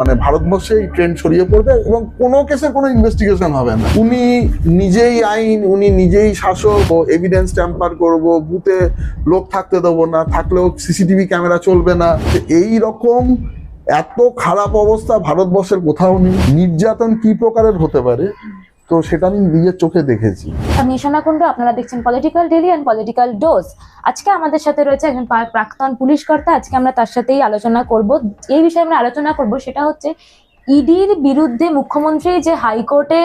মানে ভারতবর্ষে এই ট্রেন্ড ছড়িয়ে পড়বে এবং কোনো কেসের কোনো ইনভেস্টিগেশন হবে না। উনি নিজেই আইন, উনি নিজেই শাসক, ও এভিডেন্স ট্যাম্পার করব বুথে লোক থাকতে দেবো না, থাকলেও সিসিটিভি ক্যামেরা চলবে না। এই রকম এত খারাপ অবস্থা ভারতবর্ষের কোথাও নেই। নির্যাতন কি প্রকারের হতে পারে? তো সেটা আমি নিজের চোখে দেখেছি। আমি ঈশানা কুণ্ডু আপনারা দেখছেন political daily and political dose আজকে আমাদের সাথে রয়েছে একজন প্রাক্তন পুলিশ কর্তা। আজকে আমরা তার সাথেই আলোচনা করব। এই বিষয়ে আমরা আলোচনা করব সেটা হচ্ছে ইডির বিরুদ্ধে মুখ্যমন্ত্রী যে হাইকোর্টে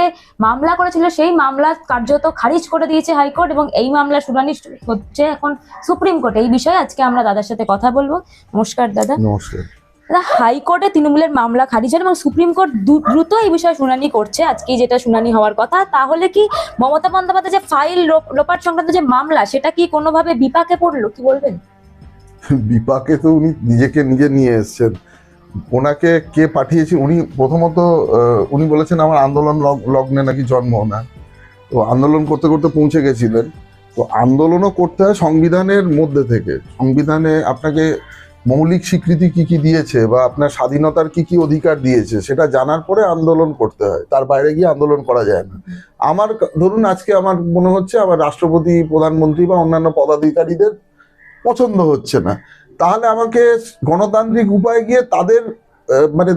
মামলা করেছিল সেই মামলা কার্যত খারিজ করে দিয়েছে হাইকোর্ট এবং এই মামলা শুনানি হচ্ছে এখন সুপ্রিম কোর্টে। এই বিষয়ে আজকে আমরা দাদার সাথে কথা বলব। নমস্কার দাদা। নমস্কার। হাইকোর্টে তৃণমূলের মামলা খারিজ এবং সুপ্রিম কোর্ট দ্রুত এই বিষয়ে শুনানি করছে। আজকে যেটা শুনানি হওয়ার কথা, তাহলে কি মমতা বন্দ্যোপাধ্যায় যে ফাইল লোপ- লোপাট সংক্রান্ত যে মামলা, সেটা কি কোনোভাবে বিপাকে পড়ল, কি বলবেন? বিপাকে তো উনি নিজেকে নিজে নিয়ে এসছেন। ওনাকে কে পাঠিয়েছে, উনি প্রথমত উনি বলেছেন আমার আন্দোলন লগ্নে নাকি জন্ম না। তো আন্দোলন করতে করতে পৌঁছে গেছিলেন। তো আন্দোলনও করতে হয় সংবিধানের মধ্যে থেকে। সংবিধানে আপনাকে মৌলিক স্বীকৃতি কি কি দিয়েছে বা আপনার স্বাধীনতার কি কি অধিকার দিয়েছে, সেটা জানার পরে আন্দোলন করতে হয়। তার বাইরে গিয়ে আন্দোলন করা যায় না। আমার ধরুন আজকে আমার মনে হচ্ছে আমার রাষ্ট্রপতি, প্রধানমন্ত্রী বা অন্যান্য পদাধিকারীদের পছন্দ হচ্ছে না। তাহলে আমাকে গণতান্ত্রিক উপায়ে গিয়ে তাদের মানে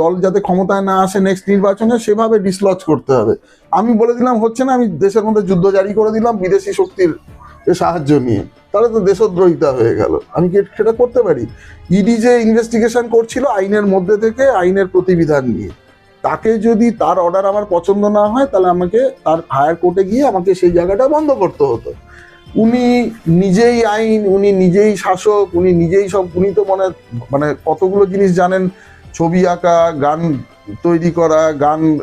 দল যাতে ক্ষমতায় না আসে নেক্সট নির্বাচনে, সেভাবে ডিসলজ করতে হবে। আমি বলে দিলাম, হচ্ছে না, আমি দেশের মধ্যে যুদ্ধ জারি করে দিলাম, বিদেশি শক্তির সাহায্য নিয়ে। তাহলে তো দেশদ্রোহিতা হয়ে গেল। আমি কি সেটা করতে পারি? ইডি যে ইনভেস্টিগেশন করছিল আইনের মধ্যে থেকে, আইনের প্রতিবিধান নিয়ে। তাকে যদি তার অর্ডার আমার পছন্দ না হয়, তাহলে আমাকে তার হায়ার কোর্টে গিয়ে আমাকে সেই জায়গাটা বন্ধ করতে হতো। উনি নিজেই আইন, উনি নিজেই শাসক, উনি নিজেই সব, উনি তো মনে মানে কতগুলো জিনিস জানেন? ছবি আঁকা, গান তৈরি করা, গান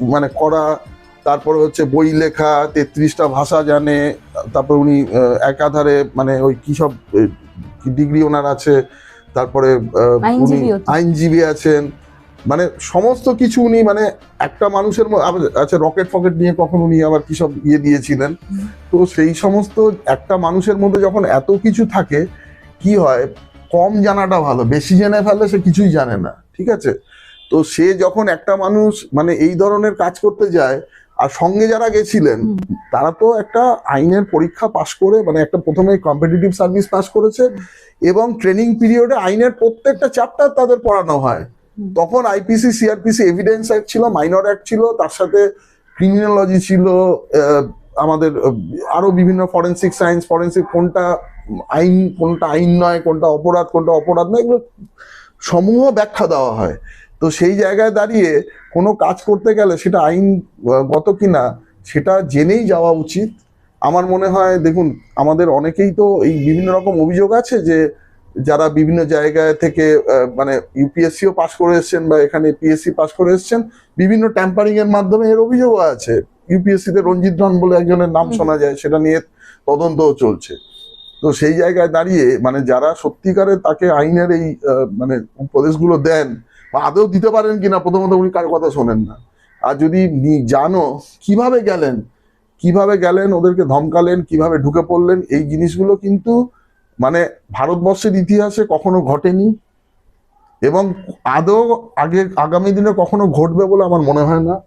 মানে করা, তারপরে হচ্ছে বই লেখা, তেত্রিশটা ভাষা জানে তারপর উনি একাধারে মানে ওই কি সব ডিগ্রি ওনার আছে তারপরে উনি আইনজীবী আছেন মানে সমস্ত কিছু উনি মানে একটা মানুষের আচ্ছা রকেট ফকেট নিয়ে কখন উনি আবার কি সব ইয়ে দিয়েছিলেন? তো সেই সমস্ত একটা মানুষের মধ্যে যখন এত কিছু থাকে কি হয় কম জানাটা ভালো বেশি জেনে ফেললে সে কিছুই জানে না ঠিক আছে? তো সে যখন একটা মানুষ মানে এই ধরনের কাজ করতে যায় আর সঙ্গে যারা গেছিলেন তারা তো একটা আইনের পরীক্ষা পাশ করে মানে একটা প্রথমে কম্পিটিটিভ সার্ভিস পাস করেছে এবং ট্রেনিং পিরিয়ডে আইনের প্রত্যেকটা চ্যাপ্টার তাদের পড়ানো হয়। তখন আইপিসি সিআরপিসি এভিডেন্স অ্যাক্ট ছিল মাইনর অ্যাক্ট ছিল তার সাথে ক্রিমিনোলজি ছিল আমাদের আরও বিভিন্ন ফরেন্সিক সায়েন্স ফরেন্সিক কোনটা আইন কোনটা আইন নয় কোনটা অপরাধ কোনটা অপরাধ নয় এগুলো সমূহ ব্যাখ্যা দেওয়া হয়। তো সেই জায়গায় দাঁড়িয়ে কোনো কাজ করতে গেলে সেটা আইনগত কিনা সেটা জেনেই যাওয়া উচিত। আমার মনে হয় দেখুন আমাদের অনেকেই তো এই বিভিন্ন রকম অভিযোগ আছে যে যারা বিভিন্ন জায়গায় থেকে মানে ইউপিএসসিও পাশ করে এসছেন বা এখানে পিএসসি পাশ করে এসছেন বিভিন্ন ট্যাম্পারিং এর মাধ্যমে এর অভিযোগও আছে। ইউপিএসসি তে রঞ্জিত ধন বলে একজনের নাম শোনা যায় সেটা নিয়ে তদন্তও চলছে। তো সেই জায়গায় দাঁড়িয়ে মানে যারা সত্যিকারে তাকে আইনের এই মানে উপদেশগুলো দেন আদৌ দিতে পারেন কিনা? প্রথমত উনি কার কথা শোনেন না। আর যদি জানো, কীভাবে গেলেন? কীভাবে গেলেন? ওদেরকে ধমকালেন? কীভাবে ঢুকে পড়লেন? এই জিনিসগুলো কিন্তু মানে ভারতবর্ষের ইতিহাসে কখনো ঘটেনি। এবং আদৌ আগে, আগামী দিনে কখনো ঘটবে বলে আমার মনে হয় না।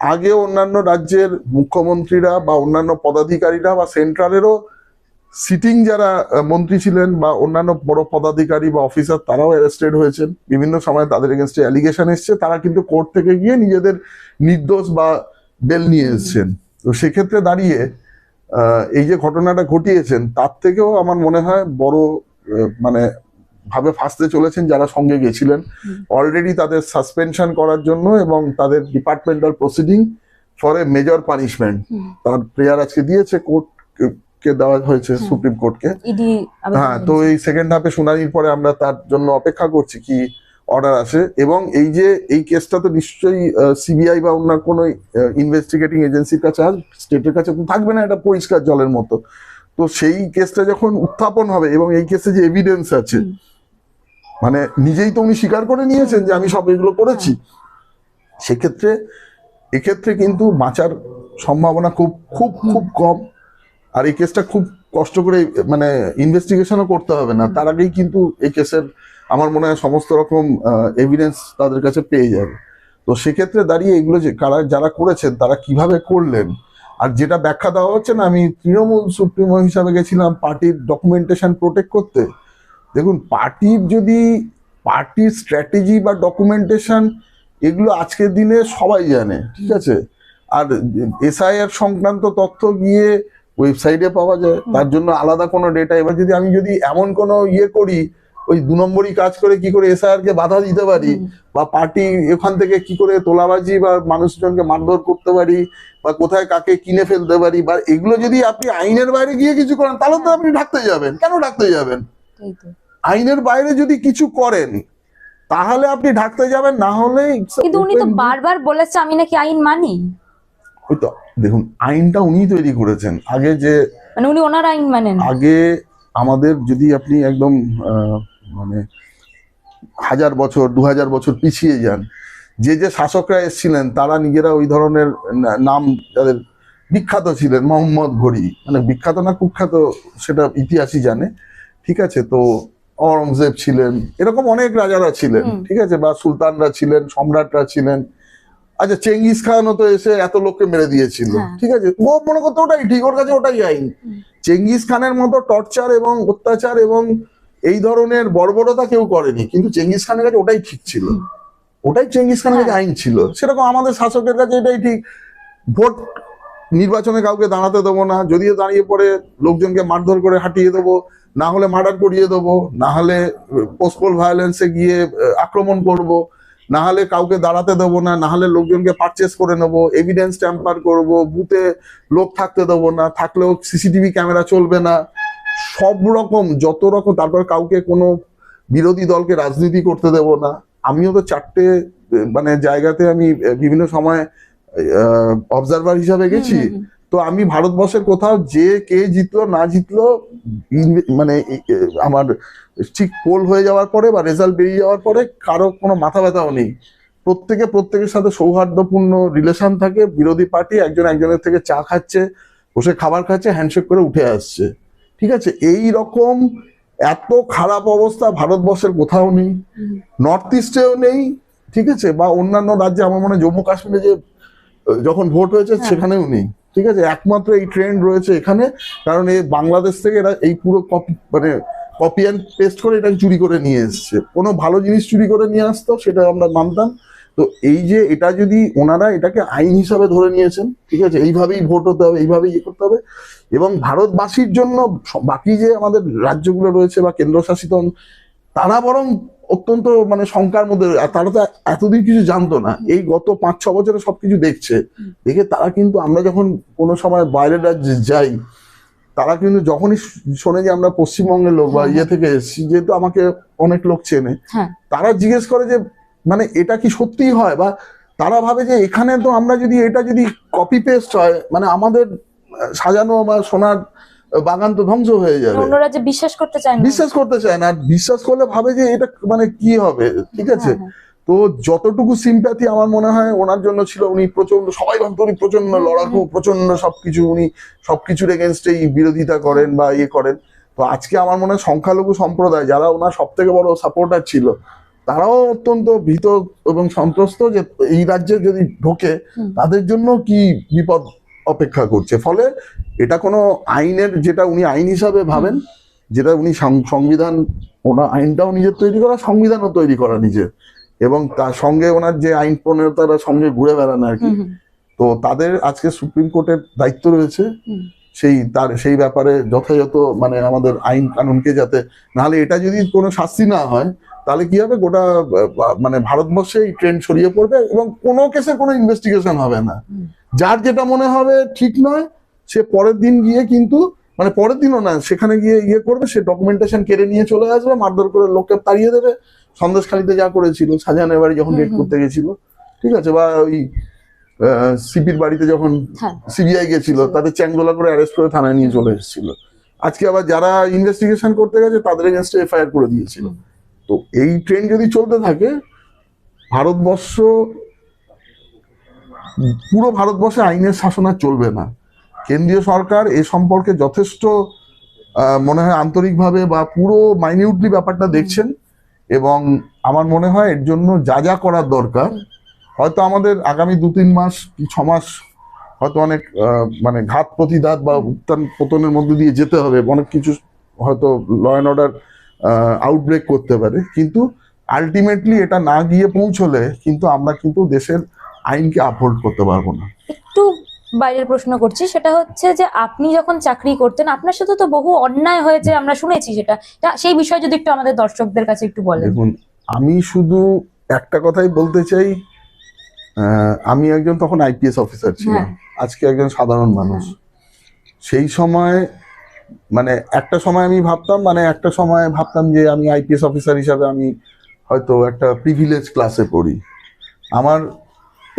আগে অন্যান্য রাজ্যের মুখ্যমন্ত্রীরা বা অন্যান্য পদাধিকারীরা বা সেন্ট্রালেরও সিটিং যারা মন্ত্রী ছিলেন বা অন্যান্য বড় পদাধিকারী বা অফিসার তারাও অ্যারেস্টেড হয়েছেন। বিভিন্ন সময় তাদের এগেনস্টে অ্যালিগেশন এসছে। তারা কিন্তু কোর্ট থেকে গিয়ে নিজেদের নির্দোষ বা বেল নিয়ে এসছেন। তো সেক্ষেত্রে দাঁড়িয়ে এই যে ঘটনাটা ঘটিয়েছেন তার থেকেও আমার মনে হয় বড় মানে ভাবে ফাঁসতে চলেছেন যারা সঙ্গে গেছিলেন। অলরেডি তাদের সাসপেনশন করার জন্য এবং তাদের departmental proceeding for a major punishment তার প্রেয়ার আজকে দিয়েছে কোর্ট কে দেওয়া হয়েছে সুপ্রিম কোর্টকে হ্যাঁ তো এই সেকেন্ড হাফে শুনানির পরে আমরা তার জন্য অপেক্ষা করছি কি অর্ডার আসে এবং এই যে এই কেসটা তো নিশ্চয়ই সিবিআই বা অন্য কোনো ইনভেস্টিগেটিং এজেন্সির কাছে আর স্টেটের কাছে তো থাকবে না এটা পরিষ্কার জলের মতো। তো সেই কেসটা যখন উত্থাপন হবে এবং এই কেসে যে এভিডেন্স আছে মানে নিজেই তো উনি স্বীকার করে নিয়েছেন যে আমি সব এগুলো করেছি। সেক্ষেত্রে এক্ষেত্রে কিন্তু বাঁচার সম্ভাবনা খুব খুব খুব কম। আর এই কেসটা খুব কষ্ট করে মানে ইনভেস্টিগেশনও করতে হবে না। তার আগেই কিন্তু এই কেসের আমার মনে হয় সমস্ত রকম এভিডেন্স তাদের কাছে পেয়ে যাবে। তো সেক্ষেত্রে দাঁড়িয়ে এগুলো যে কারা, যারা করেছেন, তারা কীভাবে করলেন? আর যেটা ব্যাখ্যা দেওয়া হচ্ছে না, আমি তৃণমূল সুপ্রিমো হিসাবে গেছিলাম পার্টির ডকুমেন্টেশন প্রোটেক্ট করতে। দেখুন, পার্টির যদি, পার্টির স্ট্র্যাটেজি বা ডকুমেন্টেশন এগুলো আজকের দিনে সবাই জানে, ঠিক আছে? আর এসআইআর সংক্রান্ত তথ্য গিয়ে ওয়েবসাইটে পাওয়া যায় তার জন্য আলাদা কোনো ডেটা এবার যদি আমি যদি এমন কোনো ইয়ে করি ওই দু নম্বরই কাজ করে কি করে এসআইআর কে বাধা দিতে পারি বা পার্টি এখান থেকে কি করে তোলাবাজি বা মানুষজনকে মারধর করতে পারি বা কোথায় কাকে কিনে ফেলতে পারি বা এগুলো যদি আপনি আইনের বাইরে গিয়ে কিছু করেন তাহলে তো আপনি ঢাকতে যাবেন। কেন ঢাকতে যাবেন? আইনের বাইরে যদি কিছু করেন তাহলে আপনি ঢাকতে যাবেন না হলে কিন্তু উনি তো বারবার বলেছে আমি নাকি আইন মানি। ওই তো দেখুন আইনটা উনি তৈরি করেছেন। আগে যে মানে উনি ওনার আইন মানেন। আগে আমাদের যদি আপনি একদম মানে হাজার বছর দু হাজার বছর পিছিয়ে যান যে যে শাসকরা এসেছিলেন তারা নিজেরা ওই ধরনের নাম যাদের বিখ্যাত ছিলেন মোহাম্মদ ঘড়ি। মানে বিখ্যাত না কুখ্যাত সেটা ইতিহাসই জানে। ঠিক আছে তো অরঙ্গজেব ছিলেন এরকম অনেক রাজারা ছিলেন। ঠিক আছে বা সুলতানরা ছিলেন সম্রাটরা ছিলেন। আচ্ছা চেঙ্গিস খানও তো এসে এত লোককে মেরে দিয়েছিল। হ্যাঁ। ঠিক আছে? ও মনে করতো ওটাই ঠিক ওর কাছে ওটাই আইন। চেঙ্গিস খানের মতো টর্চার এবং অত্যাচার এবং এই ধরনের বর্বরতা কেউ করেনি কিন্তু চেঙ্গিস খানের কাছে ওটাই ঠিক ছিল। ওটাই চেঙ্গিস খানের কাছে হ্যাঁ। আইন ছিল। সেরকম আমাদের শাসকের কাছে এটাই ঠিক। ভোট নির্বাচনে কাউকে দাঁড়াতে দেবো না যদিও দাঁড়িয়ে পড়ে লোকজনকে মারধর করে হাঁটিয়ে দেবো না হলে মার্ডার করিয়ে দেবো না হলে পোস্টপোল ভায়োলেন্সে গিয়ে আক্রমণ করব না হলে কাউকে দাঁড়াতে দেবো না না হলে লোকজনকে পারচেস করে নেব এভিডেন্স ট্যাম্পার করব বুথে লোক থাকতে দেবো না থাকলেও সিসিটিভি ক্যামেরা চলবে না। সব রকম যত রকম তারপর কাউকে কোনো বিরোধী দলকে রাজনীতি করতে দেব না। আমিও তো চারটে মানে জায়গাতে আমি বিভিন্ন সময় অবজারভার হিসাবে গেছি। তো আমি ভারতবর্ষের কোথাও যে কে জিতলো না জিতলো মানে আমার ঠিক পোল হয়ে যাওয়ার পরে বা রেজাল্ট বেরিয়ে যাওয়ার পরে কারও কোনো মাথা ব্যথাও নেই। প্রত্যেকে প্রত্যেকের সাথে সৌহার্দ্যপূর্ণ রিলেশন থাকে বিরোধী পার্টি একজন একজনের থেকে চা খাচ্ছে বসে খাবার খাচ্ছে হ্যান্ডশেক করে উঠে আসছে। ঠিক আছে? এই রকম এত খারাপ অবস্থা ভারতবর্ষের কোথাও নেই। নর্থ ইস্টেও নেই ঠিক আছে? বা অন্যান্য রাজ্যে আমার মনে হয় জম্মু কাশ্মীরে যে যখন ভোট হয়েছে হ্যাঁ। সেখানেও নেই। ঠিক আছে? একমাত্র এই ট্রেন্ড রয়েছে এখানে, কারণ এই বাংলাদেশ থেকে এরা এই পুরো কপি মানে কপি অ্যান্ড পেস্ট করে এটাকে চুরি করে নিয়ে এসছে। কোনো ভালো জিনিস চুরি করে নিয়ে আসতো, সেটা আমরা মানতাম। তো এই যে এটা যদি ওনারা এটাকে আইন হিসাবে ধরে নিয়েছেন, ঠিক আছে? এইভাবেই ভোট হতে হবে, এইভাবেই ইয়ে করতে হবে। এবং ভারতবাসীর জন্য বাকি যে আমাদের রাজ্যগুলো রয়েছে বা কেন্দ্রশাসিত তারা বরং অত্যন্ত মানে শঙ্কার মধ্যে তারা তো এতদিন কিছু জানতো না। এই গত পাঁচ ছ বছরে সবকিছু দেখছে। দেখে তারা কিন্তু আমরা যখন কোনো সময় বাইরের রাজ্যে যাই তারা কিন্তু যখনই শোনে যে আমরা পশ্চিমবঙ্গের লোক বা হ্যাঁ, ইয়ে থেকে এসেছি যেহেতু আমাকে অনেক লোক চেনে হ্যাঁ। তারা জিজ্ঞেস করে যে মানে এটা কি সত্যিই হয়? বা তারা ভাবে যে এখানে তো আমরা যদি এটা যদি কপি পেস্ট হয় মানে আমাদের সাজানো বা সোনার বাগান তো ধ্বংস হয়ে যাবে। অন্যরা যে বিশ্বাস করতে চায় না। বিশ্বাস করতে চায় না আর বিশ্বাস করলে ভাবে যে এটা মানে কি হবে ঠিক আছে? হ্যাঁ, তো যতটুকু সিম্প্যাথি আমার মনে হয় ওনার জন্য ছিল উনি প্রচণ্ড সবাই ভাবতো উনি প্রচণ্ড লড়াকু প্রচণ্ড সবকিছু উনি সবকিছুর এগেনস্টেই বিরোধিতা করেন বা ইয়ে করেন। তো আজকে আমার মনে হয় সংখ্যালঘু সম্প্রদায় যারা ওনার সব থেকে বড় সাপোর্টার ছিল তারাও অত্যন্ত ভীত এবং সন্ত্রস্ত যে এই রাজ্যে যদি ঢোকে তাদের জন্য কি বিপদ অপেক্ষা করছে। ফলে এটা কোনো আইনের যেটা উনি আইন হিসাবে ভাবেন যেটা উনি সংবিধান ওনার আইনটাও নিজের তৈরি করা সংবিধানও তৈরি করা নিজের। এবং তার সঙ্গে ওনার যে আইন প্রণেতারা সঙ্গে ঘুরে বেড়ান আর কি। তো তাদের আজকে সুপ্রিম কোর্টের দায়িত্ব রয়েছে। সেই তার সেই ব্যাপারে যথাযথ মানে আমাদের আইন কানুনকে যাতে নাহলে এটা যদি কোনো শাস্তি না হয় তাহলে কি হবে? গোটা মানে ভারতবর্ষে এই ট্রেন্ড ছড়িয়ে পড়বে এবং কোনো কেসে কোনো ইনভেস্টিগেশন হবে না। যার যেটা মনে হবে ঠিক নয় সে পরের দিন গিয়ে কিন্তু মানে পরের দিনও না সেখানে গিয়ে ইয়ে করবে সে ডকুমেন্টেশন কেড়ে নিয়ে চলে আসবে মারধর করে লোককে তাড়িয়ে দেবে। সন্দেশখালিতে যা করেছিল শাহজাহানের বাড়ি যখন রেড করতে গেছিল ঠিক আছে? বা ওই সিপির বাড়িতে যখন হ্যাঁ। সিবিআই গেছিল তাদের চ্যাংদোলা করে অ্যারেস্ট করে থানায় নিয়ে চলে এসেছিল। আজকে আবার যারা ইনভেস্টিগেশন করতে গেছে তাদের এগেনস্টে এফআইআর করে দিয়েছিল। তো এই ট্রেন যদি চলতে থাকে, ভারতবর্ষ, পুরো ভারতবর্ষে আইনের শাসন আর চলবে না। কেন্দ্রীয় সরকার এ সম্পর্কে যথেষ্ট মনে হয় আন্তরিকভাবে বা পুরো মাইনিউটলি ব্যাপারটা দেখছেন এবং আমার মনে হয় এর জন্য যা যা করার দরকার, হয়তো আমাদের আগামী দু তিন মাস কি ছ মাস হয়তো অনেক মানে ঘাত প্রতিঘাত বা উত্থান পতনের মধ্যে দিয়ে যেতে হবে। অনেক কিছু হয়তো ল অ্যান্ড অর্ডার আউটব্রেক করতে পারে। কিন্তু আলটিমেটলি এটা না গিয়ে পৌঁছলে কিন্তু আমরা কিন্তু দেশের আইনকে আপহোল্ড করতে পারব না। একটু বাইরের প্রশ্ন করছি সেটা হচ্ছে যে আপনি যখন চাকরি করতেন আপনার সাথে তো বহু অন্যায় হয়েছে আমরা শুনেছি সেটা। সেই বিষয়ে যদি একটু আমাদের দর্শকদের কাছে একটু বলেন। দেখুন আমি শুধু একটা কথাই বলতে চাই আমি একজন তখন আইপিএস অফিসার ছিলাম। আজকে একজন সাধারণ মানুষ। সেই সময় মানে একটা সময় আমি ভাবতাম মানে একটা সময় ভাবতাম যে আমি আইপিএস অফিসার হিসাবে আমি হয়তো একটা প্রিভিলেজ ক্লাসে পড়ি। আমার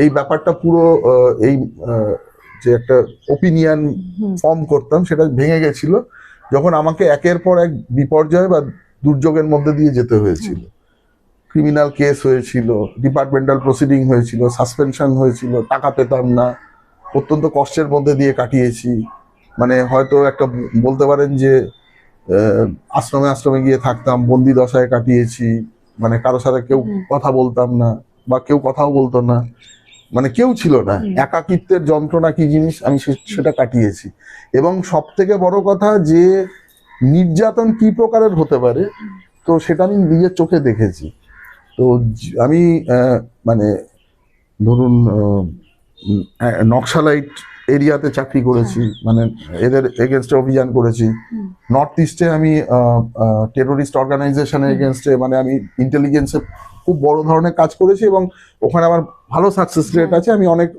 এই ব্যাপারটা পুরো এই যে একটা ওপিনিয়ন ফর্ম করতাম সেটা ভেঙে গেছিল যখন আমাকে একের পর এক বিপর্যয় বা দুর্যোগের মধ্যে দিয়ে যেতে হয়েছিল। ক্রিমিনাল কেস হয়েছিল ডিপার্টমেন্টাল প্রসিডিং হয়েছিল সাসপেনশন হয়েছিল টাকা পেতাম না অত্যন্ত কষ্টের মধ্যে দিয়ে কাটিয়েছি। মানে হয়তো একটা বলতে পারেন যে আশ্রমে আশ্রমে গিয়ে থাকতাম বন্দি দশায় কাটিয়েছি মানে কারও সাথে কেউ কথা বলতাম না বা কেউ কথাও বলতো না। মানে কেউ ছিল না। একাকিত্বের যন্ত্রণা কি জিনিস? আমি সেটা কাটিয়েছি। এবং সব থেকে বড় কথা যে নির্যাতন কি প্রকারের হতে পারে তো সেটা আমি নিজের চোখে দেখেছি। তো আমি মানে ধরুন নকশালাইট এরিয়াতে চাকরি করেছি মানে এদের এগেনস্টে অভিযান করেছি। নর্থ ইস্টে আমি টেরোরিস্ট অর্গানাইজেশনের। এগেনস্টে মানে আমি ইন্টেলিজেন্সে খুব বড় ধরনের কাজ করেছি এবং ওখানে আমার ভালো সাকসেস রেট আছে। আমি অনেক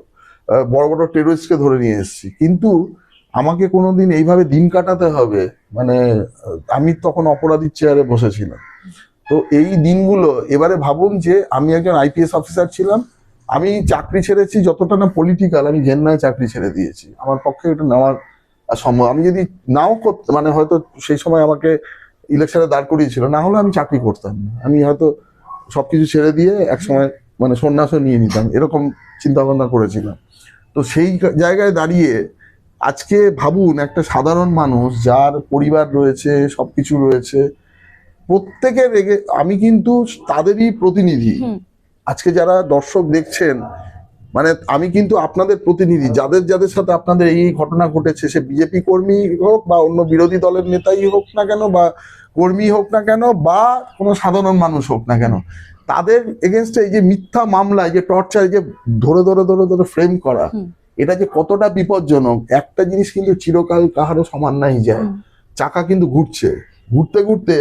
বড় বড় টেরোরিস্টকে ধরে নিয়ে এসেছি। কিন্তু আমাকে কোনো দিন এইভাবে দিন কাটাতে হবে মানে আমি তখন অপরাধীর চেয়ারে বসেছিলাম। তো এই দিনগুলো এবারে ভাবুন যে আমি একজন আইপিএস অফিসার ছিলাম। আমি চাকরি ছেড়েছি যতটা না পলিটিক্যাল আমি ঘেন্নায় চাকরি ছেড়ে দিয়েছি। আমার পক্ষে এটা নেওয়ার সম্ভব। আমি যদি নাও করতে মানে হয়তো সেই সময় আমাকে ইলেকশনে দাঁড় করিয়েছিল, না হলে আমি চাকরি করতাম না। আমি হয়তো সবকিছু ছেড়ে দিয়ে এক সময় মানে সন্ন্যাসও নিয়ে নিতাম, এরকম চিন্তা ভাবনা করেছিলাম। তো সেই জায়গায় দাঁড়িয়ে আজকে ভাবুন একটা সাধারণ মানুষ যার পরিবার রয়েছে, সবকিছু রয়েছে, প্রত্যেকের রেগে, আমি কিন্তু তাদেরই প্রতিনিধি। আজকে যারা দর্শক দেখছেন মানে আমি কিন্তু আপনাদের প্রতিনিধি যাদের যাদের সাথে আপনাদের এই ঘটনা ঘটেছে সে বিজেপি কর্মী হোক বা অন্য বিরোধী দলের নেতাই হোক না কেন বা কর্মী হোক না কেন বা কোনো সাধারণ মানুষ হোক না কেন তাদের এগেনস্টে এই যে মিথ্যা মামলা এই যে টর্চার যে ধরে ধরে ধরে ধরে ফ্রেম করা এটা যে কতটা বিপজ্জনক একটা জিনিস কিন্তু চিরকাল কাহারও সমান নাই যায় চাকা কিন্তু ঘুরছে। ঘুরতে ঘুরতে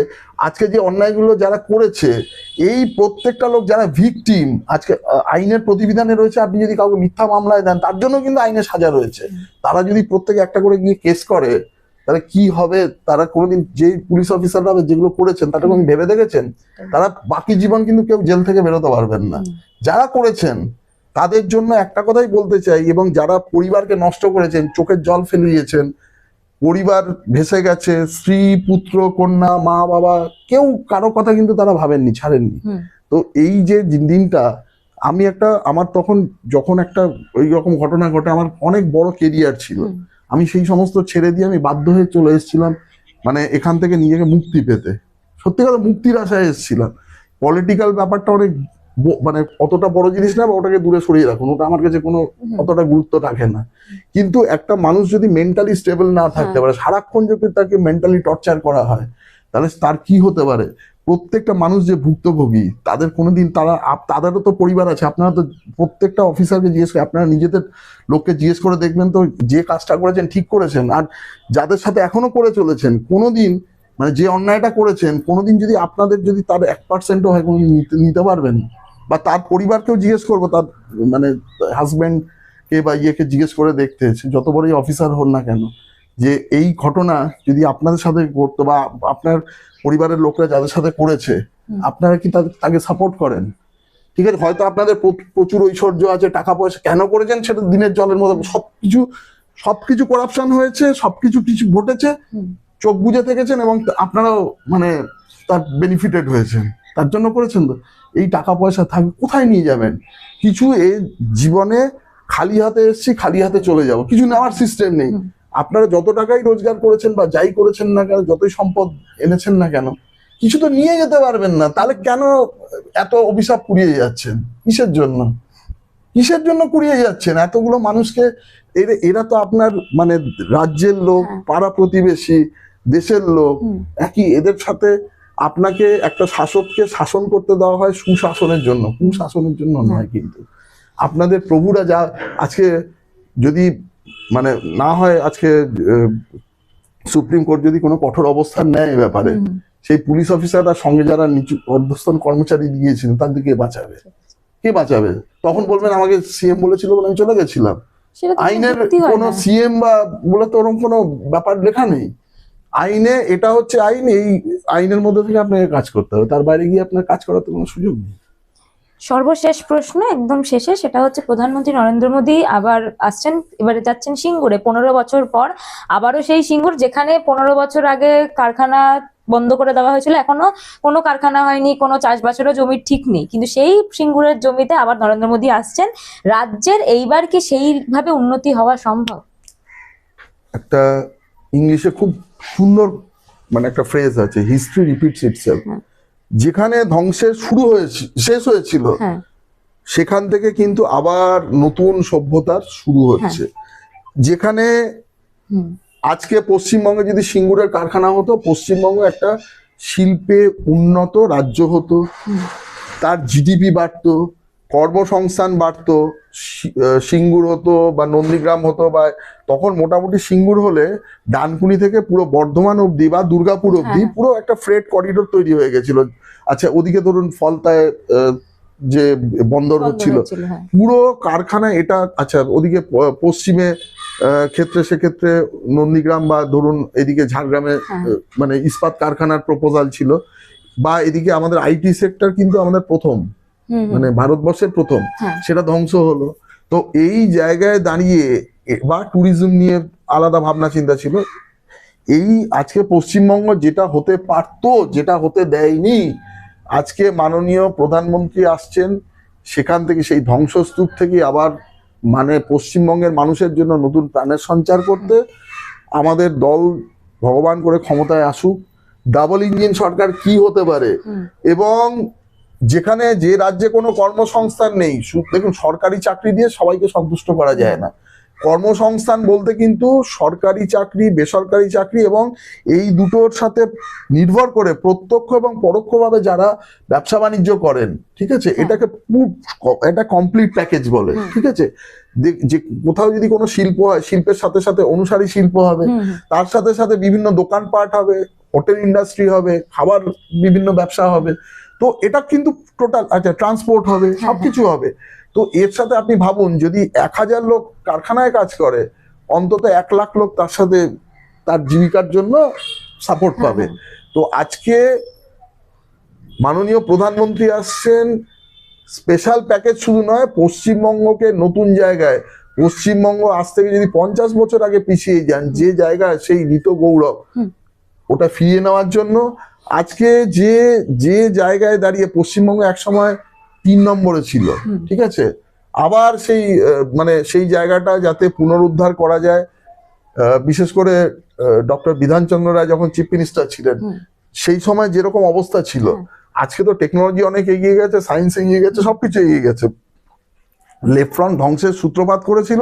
আজকে যে অন্যায়গুলো যারা করেছে এই প্রত্যেকটা লোক যারা ভিকটিম আজকে আইনের প্রতিবিধানে রয়েছে আপনি যদি কাউকে মিথ্যা মামলায় দেন তার জন্য কিন্তু আইনের সাজা রয়েছে। তারা যদি প্রত্যেকে একটা করে গিয়ে কেস করে তাহলে কি হবে? তারা কোনোদিন যে পুলিশ অফিসাররা যেগুলো করেছেন তাটা কোনো ভেবে দেখেছেন? তারা বাকি জীবন কিন্তু কেউ জেল থেকে বেরোতে পারবেন না। যারা করেছেন তাদের জন্য একটা কথাই বলতে চাই এবং যারা পরিবারকে নষ্ট করেছেন চোখের জল ফেলে দিয়েছেন পরিবার ভেসে গেছে স্ত্রী পুত্র কন্যা মা বাবা কেউ কারও কথা কিন্তু তারা ভাবেননি ছাড়েননি। তো এই যে দিন- দিনটা আমি একটা আমার তখন যখন একটা ওই রকম ঘটনা ঘটে আমার অনেক বড় কেরিয়ার ছিল। আমি সেই সমস্ত ছেড়ে দিয়ে আমি বাধ্য হয়ে চলে এসেছিলাম মানে এখান থেকে নিজেকে মুক্তি পেতে। সত্যি কথা মুক্তির আশায় এসেছিলাম। পলিটিক্যাল ব্যাপারটা অনেক মানে অতটা বড় জিনিস না বা ওটাকে দূরে সরিয়ে রাখুন। ওটা আমার কাছে কোনো অতটা গুরুত্ব রাখে না। কিন্তু একটা মানুষ যদি মেন্টালি স্টেবল না থাকতে হ্যাঁ। পারে সারাক্ষণ যদি তাকে মেন্টালি টর্চার করা হয় তাহলে তার কি হতে পারে? প্রত্যেকটা মানুষ যে ভুক্তভোগী তাদের কোনোদিন তারা তাদেরও তো পরিবার আছে। আপনারা তো প্রত্যেকটা অফিসারকে জিজ্ঞেস করে আপনারা নিজেদের লোককে জিজ্ঞেস করে দেখবেন তো যে কাজটা করেছেন ঠিক করেছেন। আর যাদের সাথে এখনও করে চলেছেন কোনোদিন মানে যে অন্যায়টা করেছেন কোনোদিন যদি আপনাদের যদি তার এক পার্সেন্টও হয় কোনোদিন নিতে- নিতে পারবেন? বা তার পরিবারকেও জিজ্ঞেস করব তার মানে হাজব্যান্ড কে বা ইয়েকে জিজ্ঞেস করে দেখতে যত বড়ই অফিসার হন না কেন যে এই ঘটনা যদি আপনাদের সাথে ঘটতো বা আপনার পরিবারের লোকরা যাদের সাথে করেছে আপনারা কি তাকে সাপোর্ট করেন? ঠিক আছে হয়তো আপনাদের প্রচুর ঐশ্বর্য আছে টাকা পয়সা কেন করেছেন সেটা দিনের জলের মতো সবকিছু সবকিছু করাপশন হয়েছে সবকিছু কিছু ঘটেছে চোখ বুঝে থেকেছেন এবং আপনারাও মানে তার বেনিফিটেড হয়েছেন। তার জন্য করেছেন তো? এই টাকা পয়সা থাকবে কোথায় নিয়ে যাবেন? কিছু এই জীবনে খালি হাতে এসছি খালি হাতে চলে যাব। কিছু নেওয়ার সিস্টেম নেই। আপনারা যত টাকাই রোজগার করেছেন বা যাই করেছেন না কেন যতই সম্পদ এনেছেন না কেন কিছু তো নিয়ে যেতে পারবেন না। তাহলে কেন এত অভিশাপ কুড়িয়ে যাচ্ছেন? কিসের জন্য? কিসের জন্য কুড়িয়ে যাচ্ছেন? এতগুলো মানুষকে এরা এরা তো আপনার মানে রাজ্যের লোক হ্যাঁ। পাড়া প্রতিবেশী দেশের লোক একই এদের সাথে আপনাকে একটা শাসককে শাসন করতে দেওয়া হয় সুশাসনের জন্য। কুশাসনের জন্য নয় কিন্তু। আপনাদের প্রভুরা যা আজকে যদি মানে না হয় আজকে সুপ্রিম কোর্ট যদি কোনো কঠোর অবস্থান নেয় এ ব্যাপারে সেই পুলিশ অফিসাররা সঙ্গে যারা নিচু অধ্যস্থন কর্মচারী গিয়েছিলেন তাদের কে বাঁচাবে? কে বাঁচাবে? তখন বলবেন আমাকে সিএম বলেছিল বলে আমি চলে গেছিলাম। আইনের হয় কোনো। সিএম বা বলে তো ওরকম কোনো ব্যাপার লেখা নেই। আইনে এটা হচ্ছে আইন এই আইনের মধ্যে থেকে আপনাকে কাজ করতে হবে। তার বাইরে গিয়ে আপনার কাজ করার তো কোনো সুযোগ নেই। সর্বশেষ প্রশ্ন একদম শেষে সেটা হচ্ছে প্রধানমন্ত্রী নরেন্দ্র মোদী আবার আসছেন এবারে যাচ্ছেন সিঙ্গুরে। পনেরো বছর পর আবারও সেই সিঙ্গুর যেখানে পনেরো বছর আগে কারখানা বন্ধ করে দেওয়া হয়েছিল এখনও কোনো কারখানা হয়নি কোনো চাষবাসেরও জমির ঠিক নেই। কিন্তু সেই সিঙ্গুরের জমিতে আবার নরেন্দ্র মোদী আসছেন রাজ্যের এইবার কি সেইভাবে উন্নতি হওয়া সম্ভব? একটা ইংলিশে খুব সুন্দর মানে একটা ফ্রেজ আছে হিস্ট্রি রিপিটস ইটসেলফ হ্যাঁ। যেখানে ধ্বংসের শুরু হয়েছে শেষ হয়েছিল হ্যাঁ। সেখান থেকে কিন্তু আবার নতুন সভ্যতার শুরু হচ্ছে। যেখানে আজকে পশ্চিমবঙ্গে যদি সিঙ্গুরের কারখানা হতো পশ্চিমবঙ্গ একটা শিল্পে উন্নত রাজ্য হতো। তার জিডিপি বাড়তো। কর্মসংস্থান বাড়তো সিঙ্গুর হতো বা নন্দীগ্রাম হতো বা তখন মোটামুটি সিঙ্গুর হলে ডানকুনি থেকে পুরো বর্ধমান অবধি বা দুর্গাপুর অবধি হ্যাঁ। পুরো একটা ফ্রেট করিডোর তৈরি হয়ে গেছিল আচ্ছা ওদিকে ধরুন ফলতায় যে বন্দর হচ্ছিল হ্যাঁ পুরো কারখানা এটা আচ্ছা ওদিকে পশ্চিমে ক্ষেত্রে সেক্ষেত্রে নন্দীগ্রাম বা ধরুন এদিকে ঝাড়গ্রামে হ্যাঁ। মানে ইস্পাত কারখানার প্রপোজাল ছিল বা এদিকে আমাদের আইটি সেক্টর কিন্তু আমাদের প্রথম মানে ভারতবর্ষের প্রথম হ্যাঁ। সেটা ধ্বংস হলো। তো এই জায়গায় দাঁড়িয়ে বা ট্যুরিজম নিয়ে আলাদা ভাবনা চিন্তা ছিল। এই আজকে পশ্চিমবঙ্গ যেটা হতে পারতো যেটা হতে দেয়নি আজকে মাননীয় প্রধানমন্ত্রী আসছেন সেখান থেকে সেই ধ্বংসস্তূপ থেকে আবার মানে পশ্চিমবঙ্গের মানুষের জন্য নতুন প্রাণের সঞ্চার করতে আমাদের দল ভগবান করে ক্ষমতায় আসুক। ডাবল ইঞ্জিন সরকার কি হতে পারে? এবং যেখানে যে রাজ্যে কোনো কর্মসংস্থান নেই দেখুন সরকারি চাকরি দিয়ে সবাইকে সন্তুষ্ট করা যায় না। কর্মসংস্থান বলতে কিন্তু সরকারি চাকরি বেসরকারি চাকরি এবং এই দুটোর সাথে নির্ভর করে প্রত্যক্ষ এবং পরোক্ষভাবে যারা ব্যবসা বাণিজ্য করেন ঠিক আছে? হ্যাঁ। এটাকে এটা কমপ্লিট প্যাকেজ বলে ঠিক আছে? যে- কোথাও যদি কোনো শিল্প হয় শিল্পের সাথে সাথে অনুসারী শিল্প হবে তার সাথে সাথে বিভিন্ন দোকানপাট হবে হোটেল ইন্ডাস্ট্রি হবে খাবার বিভিন্ন ব্যবসা হবে। তো এটা কিন্তু টোটাল আচ্ছা ট্রান্সপোর্ট হবে হ্যাঁ, সবকিছু হবে। তো এর সাথে আপনি ভাবুন যদি এক হাজার লোক কারখানায় কাজ করে অন্তত এক লাখ লোক তার সাথে তার জীবিকার জন্য সাপোর্ট হ্যাঁ, পাবে। হ্যাঁ। তো আজকে মাননীয় প্রধানমন্ত্রী আসছেন স্পেশাল প্যাকেজ শুধু নয় পশ্চিমবঙ্গকে নতুন জায়গায় পশ্চিমবঙ্গ আজ থেকে যদি পঞ্চাশ বছর আগে পিছিয়ে যান যে জায়গায় সেই ঋত গৌরব ওটা ফিরিয়ে নেওয়ার জন্য আজকে যে যে জায়গায় দাঁড়িয়ে পশ্চিমবঙ্গ একসময় তিন নম্বরে ছিল ঠিক আছে? আবার সেই মানে সেই জায়গাটা যাতে পুনরুদ্ধার করা যায় আহ, বিশেষ করে ডক্টর বিধানচন্দ্র রায় যখন চিফ মিনিস্টার ছিলেন সেই সময় যেরকম অবস্থা ছিল। আজকে তো টেকনোলজি অনেক এগিয়ে গেছে সায়েন্স এগিয়ে গেছে সবকিছু এগিয়ে গেছে। লেফট ফ্রন্ট ধ্বংসের সূত্রপাত করেছিল।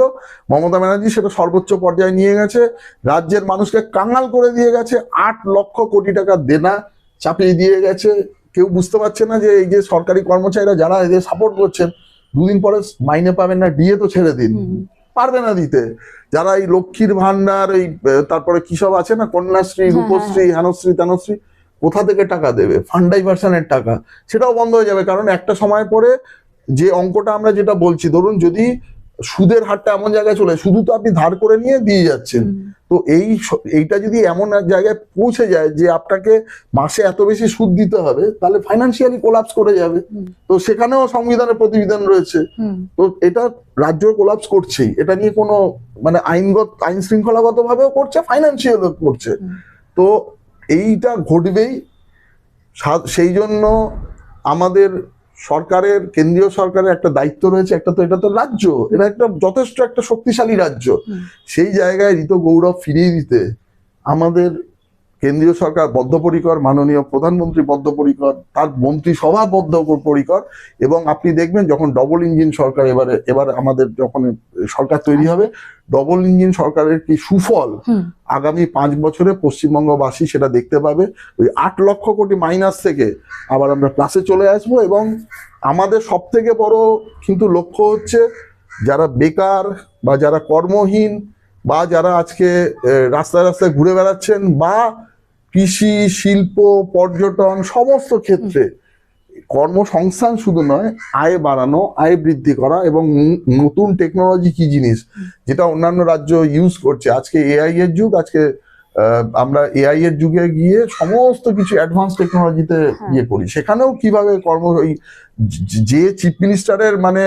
মমতা ব্যানার্জি সেটা সর্বোচ্চ পর্যায়ে নিয়ে গেছে। রাজ্যের মানুষকে কাঙাল করে দিয়ে গেছে। আট লক্ষ কোটি টাকা দেনা চাপিয়ে দিয়ে গেছে। কেউ বুঝতে পারছে না যে এই যে সরকারি কর্মচারীরা যারা এদের সাপোর্ট করছেন দুদিন পরে মাইনে পাবেন না ডিএ তো ছেড়ে দিন। পারবে না দিতে। যারা এই লক্ষ্মীর ভান্ডার এই তারপরে কি সব আছে না কন্যাশ্রী হ্যাঁ, রূপশ্রী হেনশ্রী তেনশ্রী কোথা থেকে টাকা দেবে? ফান্ড ডাইভার্সনের টাকা। সেটাও বন্ধ হয়ে যাবে। কারণ একটা সময় পরে যে অঙ্কটা আমরা যেটা বলছি ধরুন যদি সুদের হারটা এমন জায়গায় চলে শুধু তো আপনি ধার করে নিয়ে দিয়ে যাচ্ছেন। তো এই এইটা যদি এমন এক জায়গায় পৌঁছে যায় যে আপনাকে মাসে এত বেশি সুদ দিতে হবে তাহলে ফাইন্যান্সিয়ালি কোলাপস করে যাবে। তো সেখানেও সংবিধানের প্রতিবিধান রয়েছে। তো এটা রাজ্য কোলাপস করছেই। এটা নিয়ে কোনো মানে আইনগত আইন শৃঙ্খলাগত ভাবেও করছে ফাইন্যান্সিয়ালও করছে। তো এইটা ঘটবেই। সেই জন্য আমাদের সরকারের কেন্দ্রীয় সরকারের একটা দায়িত্ব রয়েছে একটা তো এটা তো রাজ্য এটা একটা যথেষ্ট একটা শক্তিশালী রাজ্য। সেই জায়গায় ঋত গৌরব ফিরিয়ে দিতে আমাদের কেন্দ্রীয় সরকার বদ্ধপরিকর মাননীয় প্রধানমন্ত্রী বদ্ধপরিকর তার মন্ত্রিসভা বদ্ধপরিকর এবং আপনি দেখবেন যখন ডবল ইঞ্জিন সরকার এবারে এবার আমাদের যখন সরকার তৈরি হবে ডবল ইঞ্জিন সরকারের কি সুফল আগামী পাঁচ বছরে পশ্চিমবঙ্গবাসী সেটা দেখতে পাবে। ওই আট লক্ষ কোটি মাইনাস থেকে আবার আমরা প্লাসে চলে আসব এবং আমাদের সব থেকে বড় কিন্তু লক্ষ্য হচ্ছে যারা বেকার বা যারা কর্মহীন বা যারা আজকে রাস্তায় রাস্তায় ঘুরে বেড়াচ্ছেন বা কৃষি শিল্প পর্যটন সমস্ত ক্ষেত্রে কর্মসংস্থান শুধু নয় আয় বাড়ানো আয় বৃদ্ধি করা এবং নতুন টেকনোলজি কি জিনিস যেটা অন্যান্য রাজ্য ইউজ করছে। আজকে এআই এর যুগ আজকে আমরা এআই এর যুগে গিয়ে সমস্ত কিছু অ্যাডভান্স টেকনোলজিতে ইয়ে করি। সেখানেও কীভাবে কর্ম যে চিফ মিনিস্টারের মানে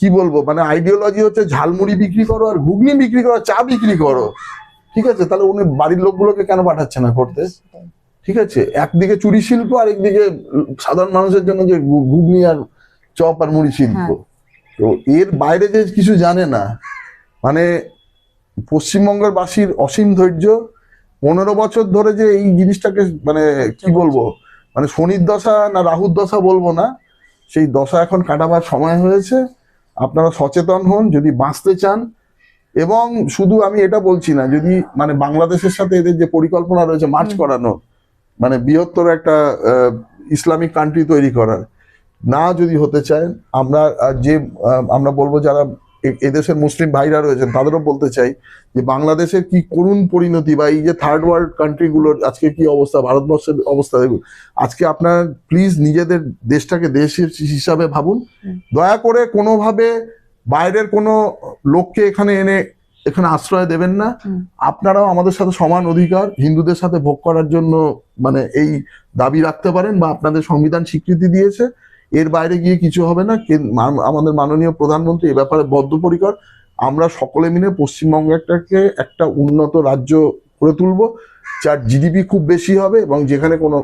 কি বলব? মানে আইডিওলজি হচ্ছে ঝালমুড়ি বিক্রি করো আর ঘুগনি বিক্রি করো চা বিক্রি করো। ঠিক আছে? তাহলে উনি বাড়ির লোকগুলোকে কেন পাঠাচ্ছে না করতে? ঠিক আছে? একদিকে চুরি শিল্প আর একদিকে সাধারণ মানুষের জন্য যে ঘুগনি আর চপ আর মুড়ি শিল্প। তো এর বাইরে যে কিছু জানে না মানে পশ্চিমবঙ্গের বাসীর অসীম ধৈর্য পনেরো বছর ধরে যে এই জিনিসটাকে মানে কি বলব? মানে শনির দশা না রাহুর দশা বলব না সেই দশা এখন কাটাবার সময় হয়েছে। আপনারা সচেতন হন যদি বাঁচতে চান এবং শুধু আমি এটা বলছি না যদি মানে বাংলাদেশের সাথে এদের যে পরিকল্পনা রয়েছে মার্চ হুম। করানো মানে বৃহত্তর একটা ইসলামিক কান্ট্রি তৈরি করার না যদি হতে চায় আমরা যে আমরা বলব যারা এদেশের মুসলিম ভাইরা রয়েছেন তাদেরও বলতে চাই যে বাংলাদেশের কি করুণ পরিণতি বা এই যে থার্ড ওয়ার্ল্ড কান্ট্রিগুলোর আজকে কি অবস্থা ভারতবর্ষের অবস্থা দেখুন। আজকে আপনার প্লিজ নিজেদের দেশটাকে দেশ হিসাবে ভাবুন। দয়া করে কোনোভাবে বাইরের কোনো লোককে এখানে এনে এখানে আশ্রয় দেবেন না। আপনারাও আমাদের সাথে সমান অধিকার হিন্দুদের সাথে ভোগ করার জন্য মানে এই দাবি রাখতে পারেন বা আপনাদের সংবিধান স্বীকৃতি দিয়েছে। এর বাইরে গিয়ে কিছু হবে না। আমাদের মাননীয় প্রধানমন্ত্রী এ ব্যাপারে বদ্ধপরিকর। আমরা সকলে মিলে পশ্চিমবঙ্গটাকে একটা উন্নত রাজ্য করে তুলবো যার জিডিপি খুব বেশি হবে এবং যেখানে কোনো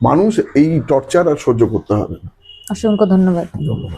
মানুষ এই টর্চার আর সহ্য করতে হবে না। অসংখ্য ধন্যবাদ। ধন্যবাদ।